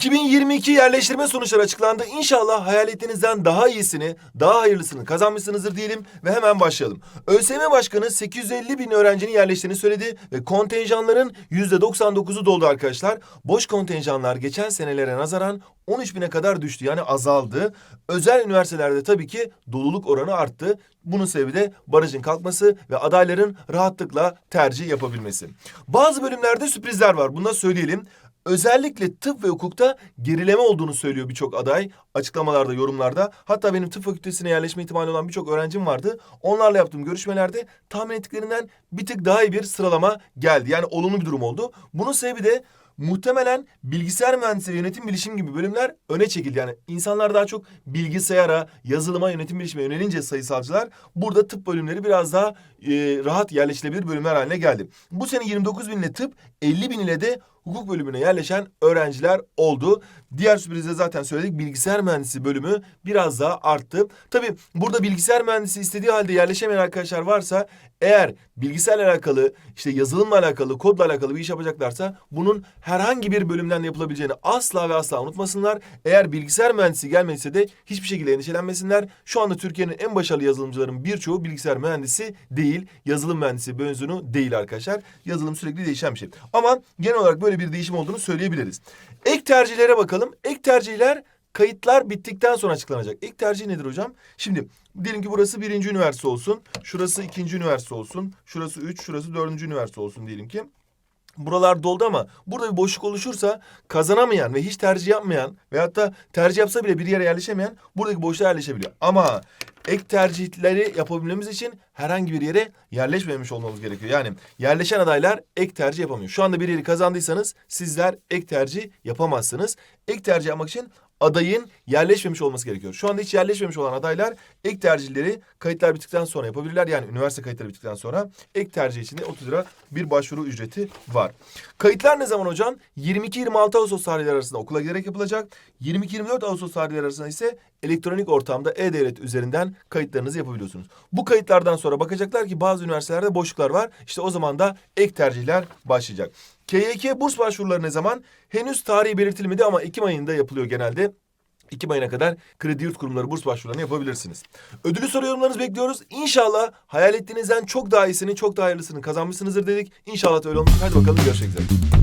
2022 yerleştirme sonuçları açıklandı. İnşallah hayal ettiğinizden daha iyisini, daha hayırlısını kazanmışsınızdır diyelim ve hemen başlayalım. ÖSYM Başkanı 850 bin öğrencinin yerleştiğini söyledi ve kontenjanların %99'u doldu arkadaşlar. Boş kontenjanlar geçen senelere nazaran 13 bine kadar düştü yani azaldı. Özel üniversitelerde tabii ki doluluk oranı arttı. Bunun sebebi de barajın kalkması ve adayların rahatlıkla tercih yapabilmesi. Bazı bölümlerde sürprizler var. Bunu da söyleyelim. Özellikle tıp ve hukukta gerileme olduğunu söylüyor birçok aday açıklamalarda, yorumlarda. Hatta benim tıp fakültesine yerleşme ihtimali olan birçok öğrencim vardı. Onlarla yaptığım görüşmelerde tahmin ettiklerinden bir tık daha iyi bir sıralama geldi. Yani olumlu bir durum oldu. Bunun sebebi de muhtemelen bilgisayar mühendisliği, yönetim bilişim gibi bölümler öne çekildi. Yani insanlar daha çok bilgisayara, yazılıma, yönetim bilişime yönelince sayısalcılar burada tıp bölümleri biraz daha e, rahat yerleşilebilir bölümler haline geldi. Bu sene 29 bin ile tıp, 50 bin ile de hukuk bölümüne yerleşen öğrenciler oldu. Diğer sürprizde zaten söyledik bilgisayar mühendisi bölümü biraz daha arttı. Tabii burada bilgisayar mühendisi istediği halde yerleşemeyen arkadaşlar varsa eğer bilgisayarla alakalı işte yazılımla alakalı kodla alakalı bir iş yapacaklarsa bunun herhangi bir bölümden de yapılabileceğini asla ve asla unutmasınlar. Eğer bilgisayar mühendisi gelmediyse de hiçbir şekilde endişelenmesinler. Şu anda Türkiye'nin en başarılı yazılımcıların birçoğu bilgisayar mühendisi değil. Yazılım mühendisi mezunu değil arkadaşlar. Yazılım sürekli değişen bir şey. Ama genel olarak böyle bir değişim olduğunu söyleyebiliriz. Ek tercihlere bakalım. Ek tercihler kayıtlar bittikten sonra açıklanacak. İlk tercih nedir hocam? Şimdi diyelim ki burası birinci üniversite olsun. Şurası ikinci üniversite olsun. Şurası üç, şurası dördüncü üniversite olsun diyelim ki. Buralar doldu ama burada bir boşluk oluşursa kazanamayan ve hiç tercih yapmayan veyahut da tercih yapsa bile bir yere yerleşemeyen buradaki boşluğa yerleşebiliyor. Ama ek tercihleri yapabilmemiz için herhangi bir yere yerleşmemiş olmamız gerekiyor. Yani yerleşen adaylar ek tercih yapamıyor. Şu anda bir yeri kazandıysanız sizler ek tercih yapamazsınız. Ek tercih yapmak için adayın yerleşmemiş olması gerekiyor. Şu anda hiç yerleşmemiş olan adaylar ek tercihleri kayıtlar bittikten sonra yapabilirler. Yani üniversite kayıtları bittikten sonra ek tercih için de 30 lira bir başvuru ücreti var. Kayıtlar ne zaman hocam? 22-26 Ağustos tarihleri arasında okula giderek yapılacak. 22-24 Ağustos tarihleri arasında ise elektronik ortamda e-devlet üzerinden kayıtlarınızı yapabiliyorsunuz. Bu kayıtlardan sonra bakacaklar ki bazı üniversitelerde boşluklar var. İşte o zaman da ek tercihler başlayacak. KYK burs başvuruları ne zaman? Henüz tarihi belirtilmedi ama Ekim ayında yapılıyor genelde. Ekim ayına kadar kredi yurt kurumları burs başvurularını yapabilirsiniz. Ödülü soru yorumlarınızı bekliyoruz. İnşallah hayal ettiğinizden çok daha iyisini, çok daha hayırlısını kazanmışsınızdır dedik. İnşallah öyle olmuş. Hadi bakalım görüşmek üzere.